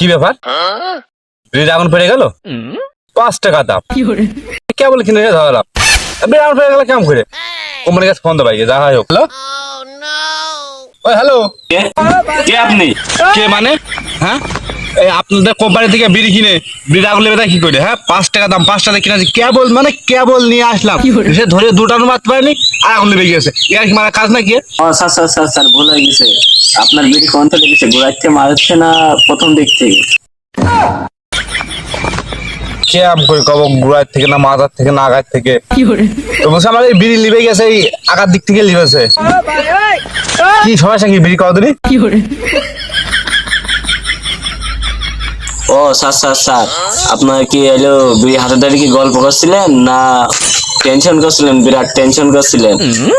কি ব্যাপার? বিড়ির আগুন পেড়ে গেল? পাঁচ টাকা দাম। কেবল কিনে ধরালাম বিড়ি আগুন পেড়ে গেল কেমন করে? কোম্পানির কাছে ফোন দেবাই যা হয় হোক। হ্যালো? ওই হ্যালো? কে? কে আপনি? কে মানে? হ্যাঁ? আপনাদের কোম্পানি থেকে বিড়ি কিনে বিড়ি আগুন লেবে কি করে? হ্যাঁ পাঁচ টাকা দাম পাঁচ টাকা কিনে কেবল মানে কেবল নিয়ে আসলাম। সে ধরে দুটানো মারতে পারেনি আর আগুন লেবে গিয়েছে এর কি মানে কাজ নাকি? এর? ও স্যার স্যার স্যার স্যার ভুল হয়ে গেছে। আপনার বিড়ি কোন থেকে গেছে গোড়াইতে মারছে না প্রথম দিক থেকে? করে কব গুড়ার থেকে না মাথার থেকে না আগার থেকে? বলছে আমার এই বিড়ি লিবে গেছে এই আগার দিক থেকে লিবেছে। কি সমস্যা কি? বিড়ি কতদিনই? ও স্যার স্যার স্যার। আপনার কি এলো হাতে ধরে কি গল্প করছিলেন? না টেনশন করছিলেন বিরাট টেনশন করছিলেন?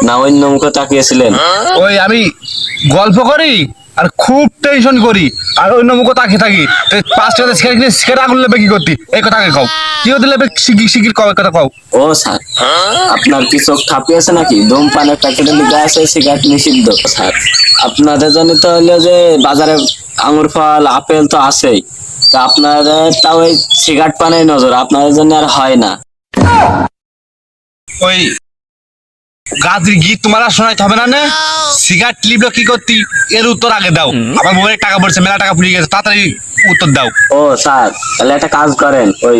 না অন্য মুখে তাকিয়েছিলেন? ওই আমি গল্প করি আর খুব টেনশন করি আর অন্য মুখ তাকিয়ে থাকি। পাঁচ টাকা কিনে আগুন লেবে কি করতি? এই কথা কও। কি হতে লেবে শিগগির শিগগির এই কথা কও। ও স্যার। আপনার কি চোখ আছে নাকি? ধূমপানের প্যাকেটে লিখে আছে সিগারেট নিষিদ্ধ। স্যার আপনাদের জন্য তো হলো যে বাজারে আঙুর ফল আপেল তো আছেই। তা আপনাদের তাও ওই সিগারেট পানের নজর আপনাদের জন্য আর হয় না। ওই গাজির গীত তোমার আর শোনাইতে হবে না না? সিগারেট লিবলো কি করতি? এর উত্তর আগে দাও। আমার মোবাইলে টাকা পড়ছে মেলা টাকা ফুরিয়ে গেছে তাড়াতাড়ি উত্তর দাও। ও স্যার তাহলে একটা কাজ করেন ওই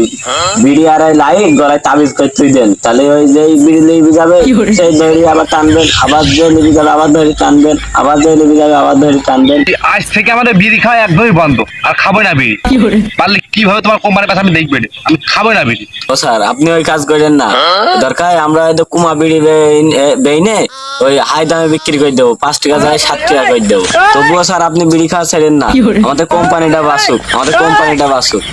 বিড়ি আর ওই লাইট গলায় তাবিজ করে তুই দেন। তাহলে ওই যে বিড়ি লিবি যাবে সেই দড়ি আবার টানবেন আবার যে লিবি যাবে আবার দড়ি টানবেন আবার যে লিবি যাবে আবার দড়ি টানবেন। আজ থেকে আমাদের বিড়ি খাওয়া একদমই বন্ধ আর খাব না বিড়ি। পারলে কীভাবে তোমার কোম্পানির কথা আমি দেখবে আমি খাব না বিড়ি। ও স্যার আপনি ওই কাজ করেন না। দরকার আমরা হয়তো কুমা বিড়ি বেই- বেইনে ওই হাই দামে বিক্রি করে দেবো। পাঁচ টাকা যায় সাত টাকা করে দেবো। তবুও স্যার আপনি বিড়ি খাওয়া ছেড়েন না। আমাদের কোম্পানিটা বাসুক আমাদের কোম্পানিটা বাসুক